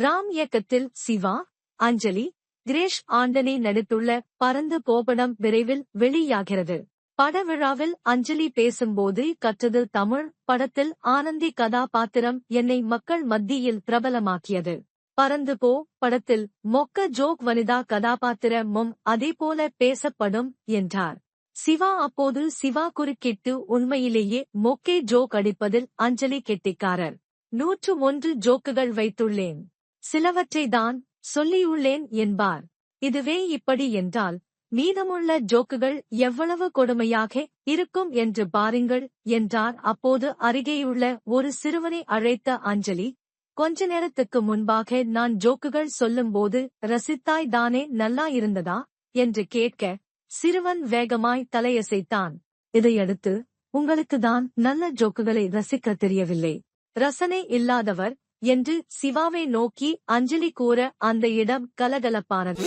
ராம் இயக்கத்தில் சிவா அஞ்சலி கிரேஷ் ஆண்டனி நடித்துள்ள பறந்து போபடம் விரைவில் வெளியாகிறது. படவிழாவில் அஞ்சலி பேசும்போது கற்றது தமிழ் படத்தில் ஆனந்தி கதாபாத்திரம் என்னை மக்கள் மத்தியில் பிரபலமாக்கியது. பறந்து போ படத்தில் மொக்க ஜோக் வனிதா கதாபாத்திரமும் அதேபோல பேசப்படும் என்றார். சிவா அப்போது சிவா குறுக்கிட்டு உண்மையிலேயே மொக்கே ஜோக் அடிப்பதில் அஞ்சலி கெட்டிக்காரர். நூற்று ஒன்று ஜோக்குகள் வைத்துள்ளேன். சிலவற்றை தான் சொல்லியுள்ளேன் என்பார். இதுவே இப்படி என்றால் மீதமுள்ள ஜோக்குகள் எவ்வளவு கொடுமையாக இருக்கும் என்று பாருங்கள் என்றார். அப்போது அருகேயுள்ள ஒரு சிறுவனை அழைத்த அஞ்சலி கொஞ்ச நேரத்துக்கு முன்பாக நான் ஜோக்குகள் சொல்லும்போது ரசித்தாய் தானே நல்லா இருந்ததா? என்று கேட்க சிறுவன் வேகமாய் தலையசைத்தான். இதையடுத்து உங்களுக்கு தான் நல்ல ஜோக்குகளை ரசிக்க தெரியவில்லை. ரசனை இல்லாதவர் என்று சிவாவை நோக்கி அஞ்சலி கூற அந்த இடம் கலகலப்பானது.